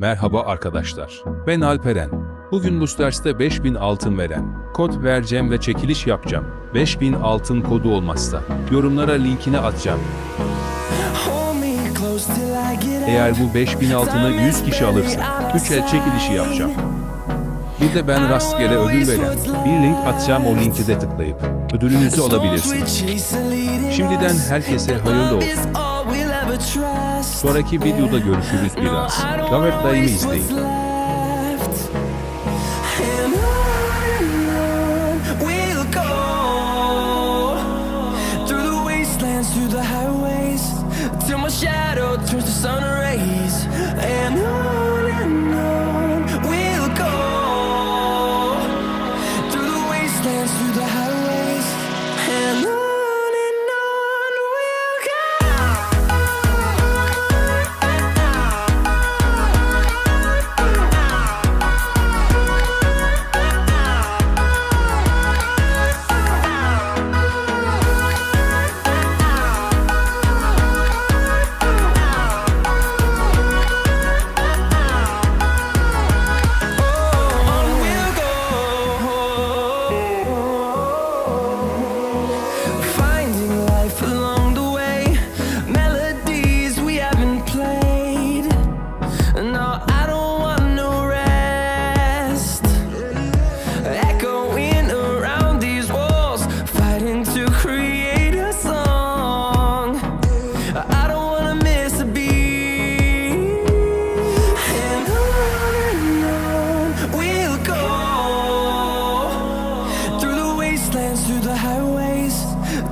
Merhaba arkadaşlar. Ben Alperen. Bugün bu derste 5000 altın veren kod vereceğim ve çekiliş yapacağım. 5000 altın kodu olmazsa yorumlara linkini atacağım. Eğer bu 5000 altını 100 kişi alırsa 3 el çekilişi yapacağım. Bir de ben rastgele ödül veren bir link atacağım o linki de tıklayıp ödülünüzü alabilirsiniz. Şimdiden herkese hayırlı olsun. Sonraki videoda görüşürüz biraz. Gavet dayımı izleyin. Till my shadow turns to sun rays,